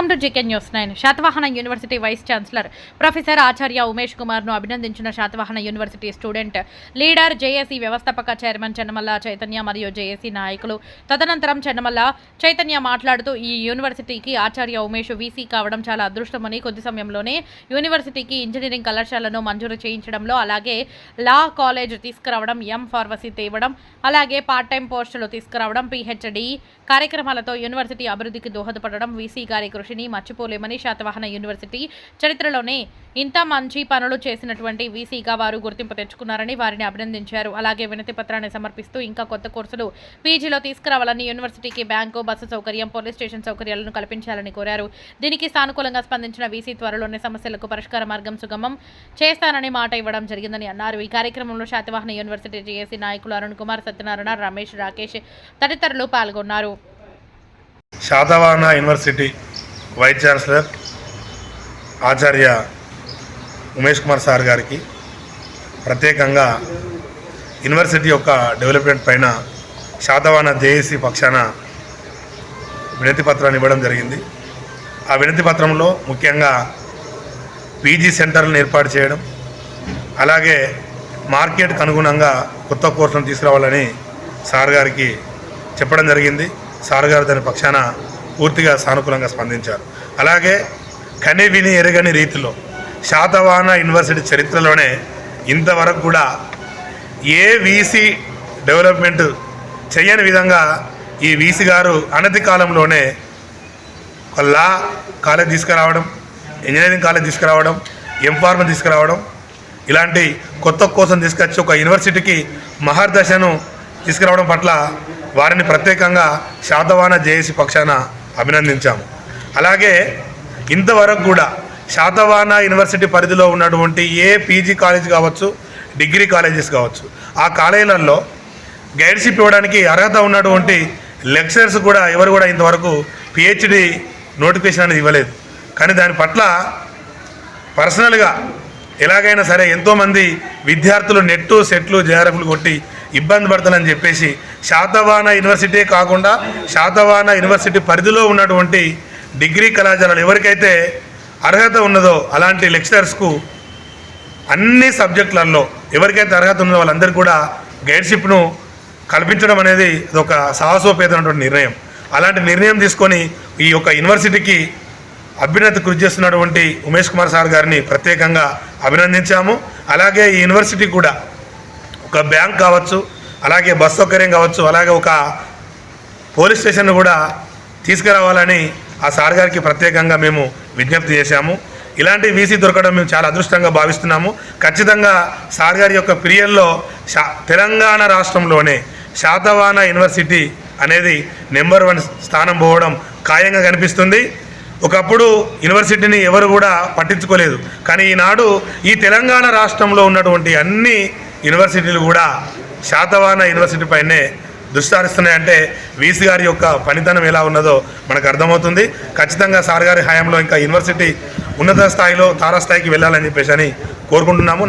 Welcome to GK news nine. Satavahana university vice chancellor professor ఆచార్య ఉమేష్ కుమార్ను అభినందించిన Satavahana university student leader JAC వ్యవస్థాపక chairman Chennamalla Chaitanya మరియు JAC నాయకులు. తదనంతరం చెన్నమల్ల చైతన్య మాట్లాడుతూ ఈ యూనివర్సిటీకి ఆచార్య ఉమేష్ వీసీ కావడం చాలా అదృష్టమని కొద్ది సమయంలోనే యూనివర్సిటీకి ఇంజనీరింగ్ కళాశాలను మంజూరు చేయించడంలో అలాగే లా కాలేజ్ తీసుకురావడం ఎం ఫార్మసీ తేవడం అలాగే పార్ట్ టైం పోస్టులు తీసుకురావడం పిహెచ్డి కార్యక్రమాలతో యూనివర్సిటీ అభివృద్ధికి దోహదపడడం వీసీ గారి సాక్షిని మర్చిపోలేమని శాతవాహన యూనివర్సిటీ చరిత్రలోనే ఇంత మంచి పనులు చేసినటువంటి వీసీగా వారు గుర్తింపు తెచ్చుకున్నారని వారిని అభినందించారు. అలాగే వినతి పత్రాన్ని సమర్పిస్తూ ఇంకా కొత్త కోర్సులు పీజీలో తీసుకురావాలని యూనివర్సిటీకి బ్యాంకు బస్సు సౌకర్యం పోలీస్ స్టేషన్ సౌకర్యాలను కల్పించాలని కోరారు. దీనికి సానుకూలంగా స్పందించిన వీసీ త్వరలోనే సమస్యలకు పరిష్కార మార్గం సుగమం చేస్తానని మాట ఇవ్వడం జరిగిందని అన్నారు. ఈ కార్యక్రమంలో శాతవాహన యూనివర్సిటీ జేఏసీ నాయకులు అరుణ్ కుమార్ సత్యనారాయణ రమేష్ రాకేష్ తదితరులు పాల్గొన్నారు. శాతవాహన యూనివర్సిటీ వైస్ ఛాన్సలర్ ఆచార్య ఉమేష్ కుమార్ సార్ గారికి ప్రత్యేకంగా యూనివర్సిటీ యొక్క డెవలప్మెంట్ పైన శాతవాన జేఏసీ పక్షాన వినతి పత్రాన్ని ఇవ్వడం జరిగింది. ఆ వినతి పత్రంలో ముఖ్యంగా పీజీ సెంటర్లను ఏర్పాటు చేయడం అలాగే మార్కెట్కి అనుగుణంగా కొత్త కోర్సులను తీసుకురావాలని సార్ గారికి చెప్పడం జరిగింది. సార్ గారు దాని పక్షాన పూర్తిగా సానుకూలంగా స్పందించారు. అలాగే కని విని ఎరగని రీతిలో శాతవాహన యూనివర్సిటీ చరిత్రలోనే ఇంతవరకు కూడా ఏ వీసీ డెవలప్మెంట్ చేయని విధంగా ఈ వీసీ గారు అనతి కాలంలోనే ఒక లా కాలేజ్ తీసుకురావడం ఇంజనీరింగ్ కాలేజ్ తీసుకురావడం ఎంఫార్మ తీసుకురావడం ఇలాంటి కొత్త కోసం తీసుకొచ్చి ఒక యూనివర్సిటీకి మహర్దశను తీసుకురావడం పట్ల వారిని ప్రత్యేకంగా శాతవాహన జేఏసీ పక్షాన అభినందించాము. అలాగే ఇంతవరకు కూడా శాతవాహన యూనివర్సిటీ పరిధిలో ఉన్నటువంటి ఏ పీజీ కాలేజ్ కావచ్చు డిగ్రీ కాలేజెస్ కావచ్చు ఆ కాలేజీలలో గైడ్షిప్ ఇవ్వడానికి అర్హత ఉన్నటువంటి లెక్చరర్స్ కూడా ఎవరు కూడా ఇంతవరకు పిహెచ్డి నోటిఫికేషన్ అనేది ఇవ్వలేదు. కానీ దాని పట్ల పర్సనల్గా ఎలాగైనా సరే ఎంతోమంది విద్యార్థులు నెట్టు సెట్లు జేఆర్ఎఫ్లు కొట్టి ఇబ్బంది పడతానని చెప్పేసి శాతవాహన యూనివర్సిటీ కాకుండా శాతవాన యూనివర్సిటీ పరిధిలో ఉన్నటువంటి డిగ్రీ కళాశాలలు ఎవరికైతే అర్హత ఉన్నదో అలాంటి లెక్చరర్స్కు అన్ని సబ్జెక్టులలో ఎవరికైతే అర్హత ఉన్నదో వాళ్ళందరికీ కూడా గైడ్షిప్ను కల్పించడం అనేది ఒక సాహసోపేతమైనటువంటి నిర్ణయం. అలాంటి నిర్ణయం తీసుకొని ఈ యొక్క యూనివర్సిటీకి అభ్యున్నత కృషి చేస్తున్నటువంటి ఉమేష్ కుమార్ సార్ గారిని ప్రత్యేకంగా అభినందించాము. అలాగే ఈ యూనివర్సిటీ కూడా ఒక బ్యాంక్ కావచ్చు అలాగే బస్ సౌకర్యం కావచ్చు అలాగే ఒక పోలీస్ స్టేషన్ కూడా తీసుకురావాలని ఆ సార్ గారికి ప్రత్యేకంగా మేము విజ్ఞప్తి చేశాము. ఇలాంటి వీసీ దొరకడం మేము చాలా అదృష్టంగా భావిస్తున్నాము. ఖచ్చితంగా సార్ గారి యొక్క పిరియల్లో శా తెలంగాణ రాష్ట్రంలోనే శాతవాన యూనివర్సిటీ అనేది నెంబర్ వన్ స్థానం పోవడం ఖాయంగా కనిపిస్తుంది. ఒకప్పుడు యూనివర్సిటీని ఎవరు కూడా పట్టించుకోలేదు. కానీ ఈనాడు ఈ తెలంగాణ రాష్ట్రంలో ఉన్నటువంటి అన్ని యూనివర్సిటీలు కూడా శాతవాహన యూనివర్సిటీ పైనే దృష్టి వీసీ గారి యొక్క పనితనం ఎలా ఉన్నదో మనకు అర్థమవుతుంది. ఖచ్చితంగా సార్ గారి హయాంలో ఇంకా యూనివర్సిటీ ఉన్నత స్థాయిలో తారాస్థాయికి వెళ్ళాలని చెప్పేసి అని కోరుకుంటున్నాము.